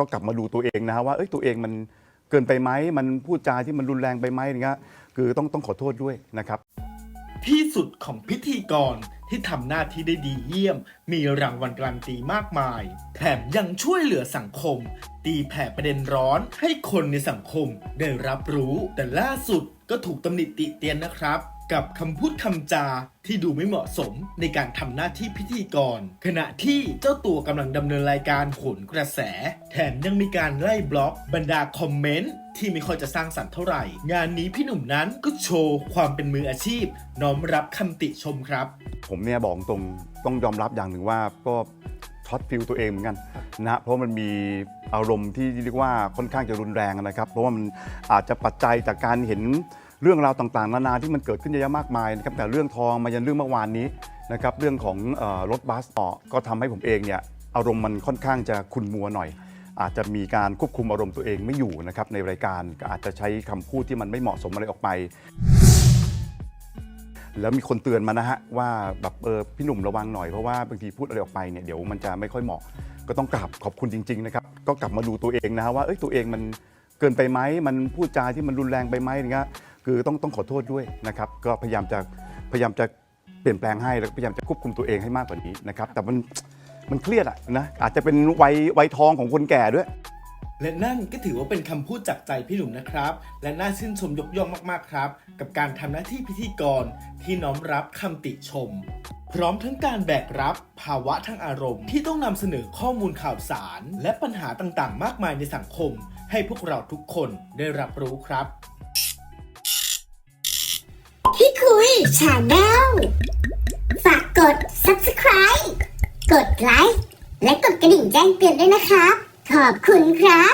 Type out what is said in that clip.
ก็กลับมาดูตัวเองนะฮะว่าเอ้ยตัวเองมันเกินไปไหมมันพูดจาที่มันรุนแรงไปไหมอย่างเงี้ยคือต้องต้องขอโทษด้วยนะครับ ที่สุดของพิธีกรที่ทำหน้าที่ได้ดีเยี่ยม มีรางวัลการันตีมากมาย แถมยังช่วยเหลือสังคม ตีแผ่ประเด็นร้อนให้คนในสังคมได้รับรู้ แต่ล่าสุดก็ถูกตำหนิติเตียนนะครับ กับคำพูดคำจาที่ดูไม่เหมาะสมในการทำหน้าที่พิธีกร ขณะที่เจ้าตัวกำลังดำเนินรายการโหนกระแส แถมยังมีการไล่บล็อกบรรดาคอมเมนต์ที่ไม่ค่อยจะสร้างสรรค์เท่าไหร่ งานนี้พี่หนุ่มนั้นก็โชว์ความเป็นมืออาชีพ น้อมรับคำติชมครับ ผมเนี่ยบอกตรงต้องยอมรับอย่างหนึ่งว่าก็ช็อตฟิลตัวเองเหมือนกันนะเพราะมันมีอารมณ์ที่เรียกว่าค่อนข้างจะรุนแรงนะครับ เพราะว่ามันอาจจะปัจจัยจากการเห็น เรื่องราวต่างๆ นานาที่มันเกิดขึ้นเยอะแยะมากมายนะครับแต่เรื่องทองมายันเรื่องเมื่อวานนี้นะครับเรื่องของเออรถบัสต่อก็ทำให้ผมเองเนี่ยอารมณ์มันค่อนข้างจะขุ่นมัวหน่อย อาจจะมีการควบคุมอารมณ์ตัวเองไม่อยู่นะครับในรายการก็อาจจะใช้คำพูดที่มันไม่เหมาะสมอะไรออกไป แล้วมีคนเตือนมานะฮะว่าแบบเออพี่หนุ่มระวังหน่อยเพราะว่าบางทีพูดอะไรออกไปเนี่ยเดี๋ยวมันจะไม่ค่อยเหมาะ ก็ต้องกราบขอบคุณจริงๆนะครับก็กลับมาดูตัวเองนะฮะว่าเอ้ยตัวเองมันเกินไปไหมมันพูดจาที่มันรุนแรงไปไหมอย่างเงี้ย คือต้องต้องขอโทษด้วยนะครับ ก็พยายามจะพยายามจะเปลี่ยนแปลงให้แล้วก็พยายามจะควบคุมตัวเองให้มากกว่านี้นะครับ แต่มันมันเครียดอะนะอาจจะเป็นวัยวัยทองของคนแก่ด้วย และนั่นก็ถือว่าเป็นคำพูดจากใจพี่หนุ่มนะครับ และน่าชื่นชมยกย่องมากๆครับ กับการทำหน้าที่พิธีกรที่น้อมรับคำติชม พร้อมทั้งการแบกรับภาวะทางอารมณ์ ที่ต้องนำเสนอข้อมูลข่าวสาร และปัญหาต่างๆ มากมายในสังคม ให้พวกเราทุกคนได้รับรู้ครับ ชาแนลฝากกด subscribe กดไลค์และกดกระดิ่งแจ้งเตือนด้วยนะครับ ขอบคุณครับ